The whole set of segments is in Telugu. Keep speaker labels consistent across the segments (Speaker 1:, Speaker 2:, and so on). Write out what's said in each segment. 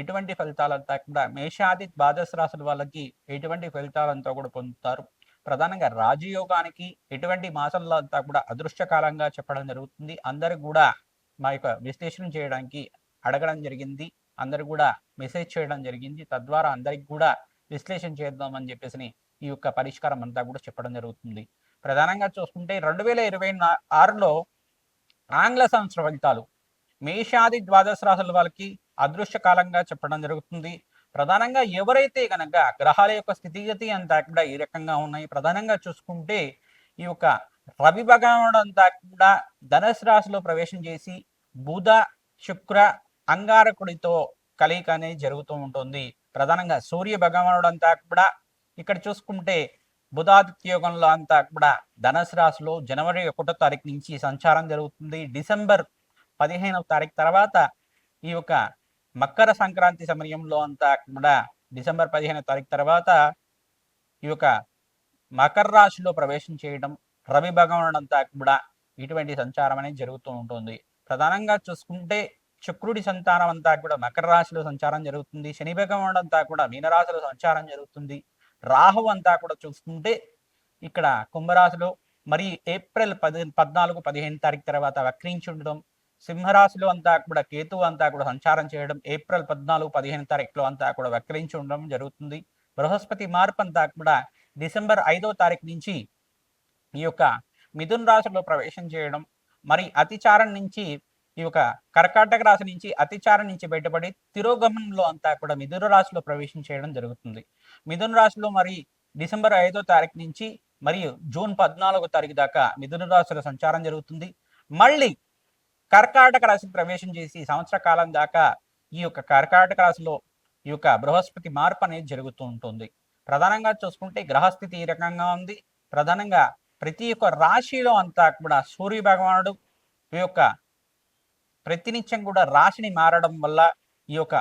Speaker 1: ఎటువంటి ఫలితాలంతా కూడా మేషాది ద్వాదశ రాశుల వాళ్ళకి ఎటువంటి ఫలితాలంతా కూడా పొందుతారు. ప్రధానంగా రాజయోగానికి ఎటువంటి మాసంలో అంతా కూడా అదృష్టకాలంగా చెప్పడం జరుగుతుంది. అందరికి కూడా మా యొక్క విశ్లేషణ చేయడానికి అడగడం జరిగింది. అందరు కూడా మెసేజ్ చేయడం జరిగింది. తద్వారా అందరికి కూడా విశ్లేషణ చేద్దామని చెప్పేసి ఈ యొక్క పరిష్కారం అంతా కూడా చెప్పడం జరుగుతుంది. ప్రధానంగా చూసుకుంటే రెండు వేల ఇరవై ఆరులో ఆంగ్ల సంవత్సర ఫలితాలు. మేషాది ద్వాదశ రాశుల వాళ్ళకి అదృష్ట కాలంగా చెప్పడం జరుగుతుంది. ప్రధానంగా ఎవరైతే గనక గ్రహాల యొక్క స్థితిగతి అంతా కూడా ఈ రకంగా ఉన్నాయి. ప్రధానంగా చూసుకుంటే ఈ యొక్క రవి భగవానుడు అంతా కూడా ధనుసు రాశిలో ప్రవేశం చేసి బుధ శుక్ర అంగారకుడితో కలయిక అనేది జరుగుతూ ఉంటుంది. ప్రధానంగా సూర్య భగవానుడు అంతా కూడా ఇక్కడ చూసుకుంటే బుధాదిత్య యోగంలో అంతా కూడా ధనుసు రాశిలో జనవరి ఒకటో తారీఖు నుంచి సంచారం జరుగుతుంది. డిసెంబర్ పదిహేనవ తారీఖు తర్వాత ఈ యొక్క మకర సంక్రాంతి సమయంలో అంతా కూడా డిసెంబర్ పదిహేను తారీఖు తర్వాత ఈ యొక్క మకర రాశిలో ప్రవేశం చేయడం రవి భగవానుడు అంతా కూడా ఇటువంటి సంచారం అనేది జరుగుతూ ఉంటుంది. ప్రధానంగా చూసుకుంటే శుక్రుడి సంతానం అంతా కూడా మకర రాశిలో సంచారం జరుగుతుంది. శని భగవానుడు అంతా కూడా మీనరాశిలో సంచారం జరుగుతుంది. రాహు అంతా కూడా చూసుకుంటే ఇక్కడ కుంభరాశిలో మరి ఏప్రిల్ పది పద్నాలుగు పదిహేను తారీఖు తర్వాత వక్రించి ఉండడం సింహరాశిలో అంతా కూడా కేతువు అంతా కూడా సంచారం చేయడం ఏప్రిల్ పద్నాలుగు పదిహేను తారీఖులో అంతా కూడా వక్రించి ఉండడం జరుగుతుంది. బృహస్పతి మార్పు అంతా కూడా డిసెంబర్ ఐదో తారీఖు నుంచి ఈ యొక్క మిథున్ రాశిలో ప్రవేశం చేయడం మరి అతిచారం నుంచి ఈ యొక్క కర్కాటక రాశి నుంచి అతిచారం నుంచి బయటపడి తిరోగమనంలో అంతా కూడా మిథున రాశిలో ప్రవేశం చేయడం జరుగుతుంది. మిథున రాశిలో మరి డిసెంబర్ ఐదో తారీఖు నుంచి మరియు జూన్ పద్నాలుగో తారీఖు దాకా మిథున రాశిలో సంచారం జరుగుతుంది. మళ్ళీ కర్కాటక రాశికి ప్రవేశం చేసి సంవత్సర కాలం దాకా ఈ యొక్క కర్కాటక రాశిలో ఈ యొక్క బృహస్పతి మార్పు అనేది జరుగుతూ ఉంటుంది. ప్రధానంగా చూసుకుంటే గ్రహస్థితి ఈ రకంగా ఉంది. ప్రధానంగా ప్రతి ఒక్క రాశిలో అంతా కూడా సూర్య భగవానుడు ఈ యొక్క ప్రతినిత్యం కూడా రాశిని మారడం వల్ల ఈ యొక్క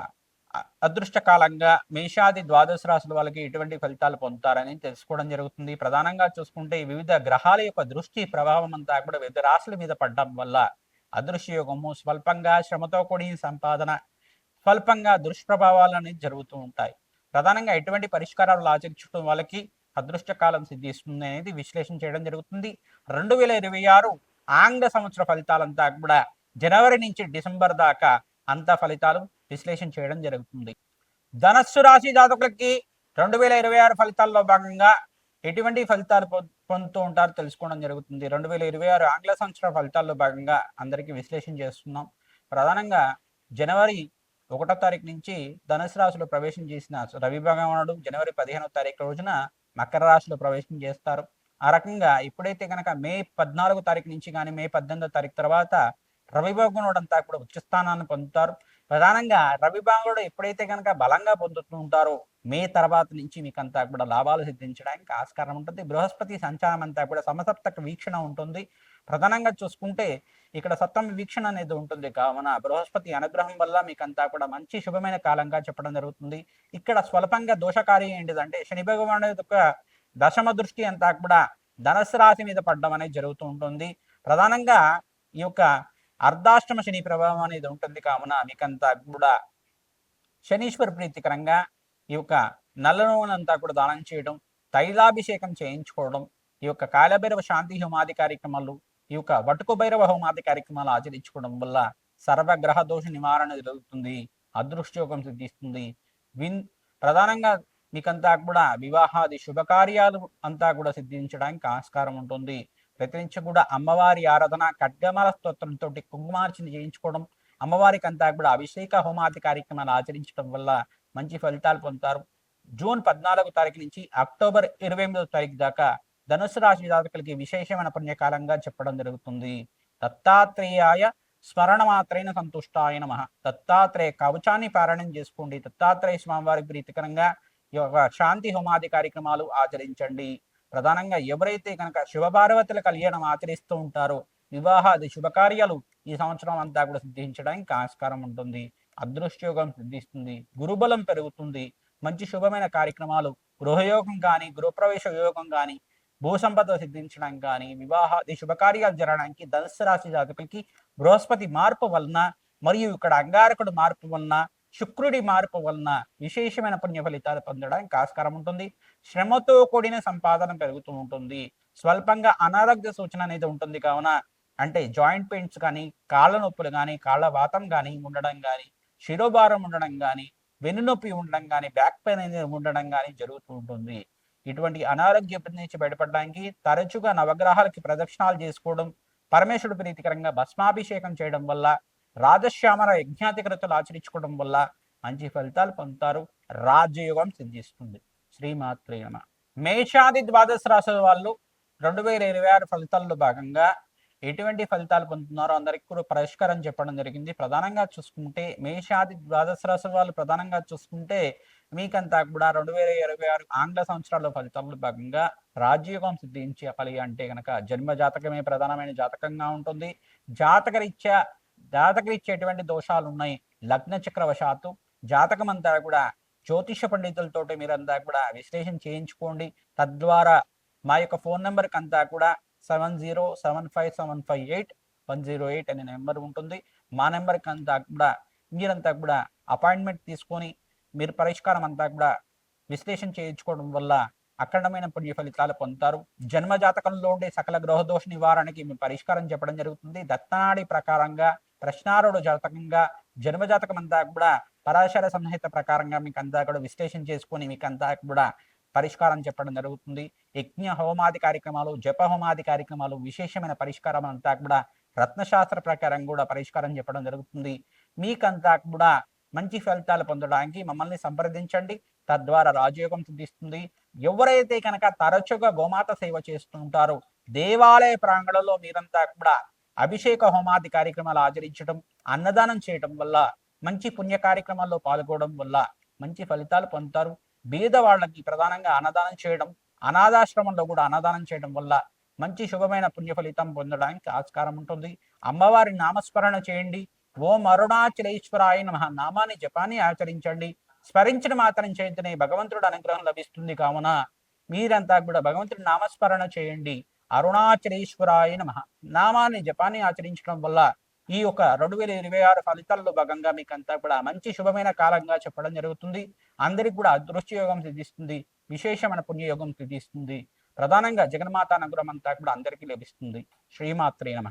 Speaker 1: అదృష్టకాలంగా మేషాది ద్వాదశ రాశుల వాళ్ళకి ఎటువంటి ఫలితాలు పొందుతారని తెలుసుకోవడం జరుగుతుంది. ప్రధానంగా చూసుకుంటే వివిధ గ్రహాల యొక్క దృష్టి ప్రభావం అంతా కూడా వివిధ రాశుల మీద పడడం వల్ల అదృశ్యయోగము స్వల్పంగా శ్రమతో కూడిన సంపాదన స్వల్పంగా దుష్ప్రభావాలు అనేది జరుగుతూ ఉంటాయి. ప్రధానంగా ఎటువంటి పరిష్కారాలు ఆచరించడం వాళ్ళకి అదృష్టకాలం సిద్ధిస్తుంది అనేది విశ్లేషణ చేయడం జరుగుతుంది. రెండు వేల ఇరవై ఆరు ఆంగ్ల సంవత్సర ఫలితాలంతా కూడా జనవరి నుంచి డిసెంబర్ దాకా అంత ఫలితాలు విశ్లేషణ చేయడం జరుగుతుంది. ధనస్సు రాశి జాతకులకి రెండు వేల ఇరవై ఆరు ఫలితాల్లో భాగంగా ఎటువంటి ఫలితాలు పొందుతూ ఉంటారో తెలుసుకోవడం జరుగుతుంది. రెండు వేల ఇరవై ఆరు ఆంగ్ల సంవత్సర ఫలితాల్లో భాగంగా అందరికీ విశ్లేషణ చేస్తున్నాం. ప్రధానంగా జనవరి ఒకటో తారీఖు నుంచి ధనుసు రాశిలో ప్రవేశం చేసిన రవి భగవానుడు జనవరి పదిహేనో తారీఖు రోజున మకర రాశిలో ప్రవేశం చేస్తారు. ఆ రకంగా ఇప్పుడైతే కనుక మే పద్నాలుగో తారీఖు నుంచి కానీ మే పద్దెనిమిదో తారీఖు తర్వాత రవి భగవానుడు అంతా కూడా ఉచ్చస్థానాన్ని పొందుతారు. ప్రధానంగా రవి భగవానుడు ఎప్పుడైతే కనుక బలంగా పొందుతుంటారో మే తర్వాత నుంచి మీకు అంతా కూడా లాభాలు సిద్ధించడానికి ఆస్కారం ఉంటుంది. బృహస్పతి సంచారం అంతా కూడా సమసప్తక వీక్షణ ఉంటుంది. ప్రధానంగా చూసుకుంటే ఇక్కడ సప్తమ వీక్షణ అనేది ఉంటుంది. కావున బృహస్పతి అనుగ్రహం వల్ల మీకు అంతా కూడా మంచి శుభమైన కాలంగా చెప్పడం జరుగుతుంది. ఇక్కడ స్వల్పంగా దోషకారి ఏంటిదంటే శని భగవాను యొక్క దశమ దృష్టి అంతా కూడా ధనస్సు రాశి మీద పడడం అనేది జరుగుతూ ఉంటుంది. ప్రధానంగా ఈ యొక్క అర్ధాష్టమ శని ప్రభావం అనేది ఉంటుంది కావున మీకంతా కూడా శనీశ్వర ప్రీతికరంగా ఈ యొక్క నల్ల నూనెంతా కూడా దానం చేయడం తైలాభిషేకం చేయించుకోవడం ఈ యొక్క కాలభైరవ శాంతి హోమాది కార్యక్రమాలు ఈ యొక్క వటుకు భైరవ హోమాది కార్యక్రమాలు ఆచరించుకోవడం వల్ల సర్వగ్రహ దోష నివారణ జరుగుతుంది అదృష్టయోగం సిద్ధిస్తుంది. విన్ ప్రధానంగా మీకంతా కూడా వివాహాది శుభకార్యాలు అంతా కూడా సిద్ధించడానికి ఆస్కారం ఉంటుంది. ప్రతినిత్యం కూడా అమ్మవారి ఆరాధన ఖడ్గమాల స్తోత్రంతో కుంకుమార్చన చేయించుకోవడం అమ్మవారికి అంతా కూడా అభిషేక హోమాది కార్యక్రమాలు ఆచరించడం వల్ల మంచి ఫలితాలు పొందుతారు. జూన్ పద్నాలుగు తారీఖు నుంచి అక్టోబర్ ఇరవై ఎనిమిదో తారీఖు దాకా ధనుసు రాశి జాతకులకి విశేషమైన పుణ్యకాలంగా చెప్పడం జరుగుతుంది. దత్తాత్రేయాయ స్మరణ మాత్రైన సంతుష్టాయ నమ. దత్తాత్రేయ కవచాన్ని పారాయణం చేసుకోండి. దత్తాత్రేయ స్వామివారి ప్రీతికరంగా ఈ యొక్క శాంతి హోమాది కార్యక్రమాలు ఆచరించండి. ప్రధానంగా ఎవరైతే కనుక శివపార్వతుల కళ్యాణం ఆచరిస్తూ ఉంటారో వివాహాది శుభకార్యాలు ఈ సంవత్సరం అంతా కూడా సిద్ధించడానికి ఆస్కారం ఉంటుంది. అదృష్టయోగం సిద్ధిస్తుంది. గురుబలం పెరుగుతుంది. మంచి శుభమైన కార్యక్రమాలు గృహయోగం కానీ గృహప్రవేశ యోగం కానీ భూసంపద సిద్ధించడం కానీ వివాహాది శుభకార్యాలు జరగడానికి ధనుసు రాశి జాతకులకి బృహస్పతి మార్పు వలన మరియు ఇక్కడ అంగారకుడు మార్పు వలన శుక్రుడి మార్పు వలన విశేషమైన పుణ్య ఫలితాలు పొందడానికి ఆస్కారం ఉంటుంది. శ్రమతో కూడిన సంపాదన పెరుగుతూ ఉంటుంది. స్వల్పంగా అనారోగ్య సూచన అనేది ఉంటుంది కావున అంటే జాయింట్ పెయిన్స్ కానీ కాళ్ళ నొప్పులు కానీ కాళ్ళ వాతం కానీ ఉండడం కానీ శిరోభారం ఉండడం కానీ వెన్నునొప్పి ఉండడం కానీ బ్యాక్ పెయిన్ అనేది ఉండడం కానీ జరుగుతూ ఉంటుంది. ఇటువంటి అనారోగ్య నుంచి బయటపడడానికి తరచుగా నవగ్రహాలకి ప్రదక్షిణాలు చేసుకోవడం పరమేశ్వరుడు ప్రీతికరంగా భస్మాభిషేకం చేయడం వల్ల రాజశ్యామర యజ్ఞాధికృతలు ఆచరించుకోవడం వల్ల మంచి ఫలితాలు పొందుతారు. రాజయోగం సిద్ధిస్తుంది. శ్రీమాత్రే నమ. మేషాది ద్వాదశ రాశుల వాళ్ళు రెండు వేల ఇరవై ఆరు ఫలితాల్లో భాగంగా ఎటువంటి ఫలితాలు పొందుతున్నారో అందరికి కూడా పరిష్కారం చెప్పడం జరిగింది. ప్రధానంగా చూసుకుంటే మేషాది ద్వాదశ రాశుల వాళ్ళు ప్రధానంగా చూసుకుంటే మీకంతా కూడా రెండు వేల ఇరవై ఆరు ఆంగ్ల సంవత్సరాల ఫలితాల్లో భాగంగా రాజయోగం సిద్ధించాలి అంటే కనుక జన్మ జాతకమే ప్రధానమైన జాతకంగా ఉంటుంది. జాతకరీత్యా జాతకరీత్యేటువంటి దోషాలు ఉన్నాయి లగ్న చక్రవశాత్తు జాతకం అంతా కూడా జ్యోతిష పండితులతోటి మీరంతా కూడా విశ్లేషణ చేయించుకోండి. తద్వారా మా యొక్క ఫోన్ నెంబర్కి అంతా కూడా seven zero seven five seven five eight one zero eight అనే నెంబర్ ఉంటుంది. మా నెంబర్కి అంతా కూడా మీరంతా కూడా అపాయింట్మెంట్ తీసుకొని మీరు పరిష్కారం అంతా కూడా విశ్లేషణ చేయించుకోవడం వల్ల అఖండమైన పుణ్య ఫలితాలు పొందుతారు. జన్మ జాతకంలో ఉండే సకల గ్రహదోష నివారణకి మీ పరిష్కారం చెప్పడం జరుగుతుంది. దత్తనాడి ప్రకారంగా ప్రశ్నారుడు జాతకంగా జన్మజాతకం అంతా కూడా పరాశర సంహిత ప్రకారంగా మీకు అంతా కూడా విశ్లేషణ చేసుకొని మీకు అంతా కూడా పరిష్కారం చెప్పడం జరుగుతుంది. యజ్ఞ హోమాది కార్యక్రమాలు జప హోమాది కార్యక్రమాలు విశేషమైన పరిష్కారం అంతా కూడా రత్నశాస్త్ర ప్రకారం కూడా పరిష్కారం చెప్పడం జరుగుతుంది. మీకంతా కూడా మంచి ఫలితాలు పొందడానికి మమ్మల్ని సంప్రదించండి. తద్వారా రాజయోగం సిద్ధిస్తుంది. ఎవరైతే కనుక తరచుగా గోమాత సేవ చేస్తుంటారో దేవాలయ ప్రాంగణంలో మీరంతా కూడా అభిషేక హోమాది కార్యక్రమాలు ఆచరించడం అన్నదానం చేయడం వల్ల మంచి పుణ్య కార్యక్రమాల్లో పాల్గొనడం వల్ల మంచి ఫలితాలు పొందుతారు. బీద వాళ్ళకి ప్రధానంగా అన్నదానం చేయడం అనాథాశ్రమంలో కూడా అన్నదానం చేయడం వల్ల మంచి శుభమైన పుణ్య ఫలితం పొందడానికి ఆస్కారం ఉంటుంది. అమ్మవారి నామస్మరణ చేయండి. ఓం అరుణాచలేశ్వరాయ నమ. నామాన్ని జపాన్ని ఆచరించండి. స్మరించిన మాత్రం చేతనే భగవంతుడు అనుగ్రహం లభిస్తుంది కావున మీరంతా కూడా భగవంతుడి నామస్మరణ చేయండి. అరుణాచలేశ్వరాయ నమ. నామాన్ని జపాన్ని ఆచరించడం వల్ల ఈ యొక్క రెండు వేల ఇరవై ఆరు ఫలితాల్లో భాగంగా మీకు అంతా కూడా మంచి శుభమైన కాలంగా చెప్పడం జరుగుతుంది. అందరికి కూడా అదృష్టయోగం సిద్ధిస్తుంది. విశేషమైన పుణ్యయోగం సిద్ధిస్తుంది. ప్రధానంగా జగన్మాత అనుగ్రహం అంతా కూడా అందరికీ లభిస్తుంది. శ్రీమాత్రే నమ.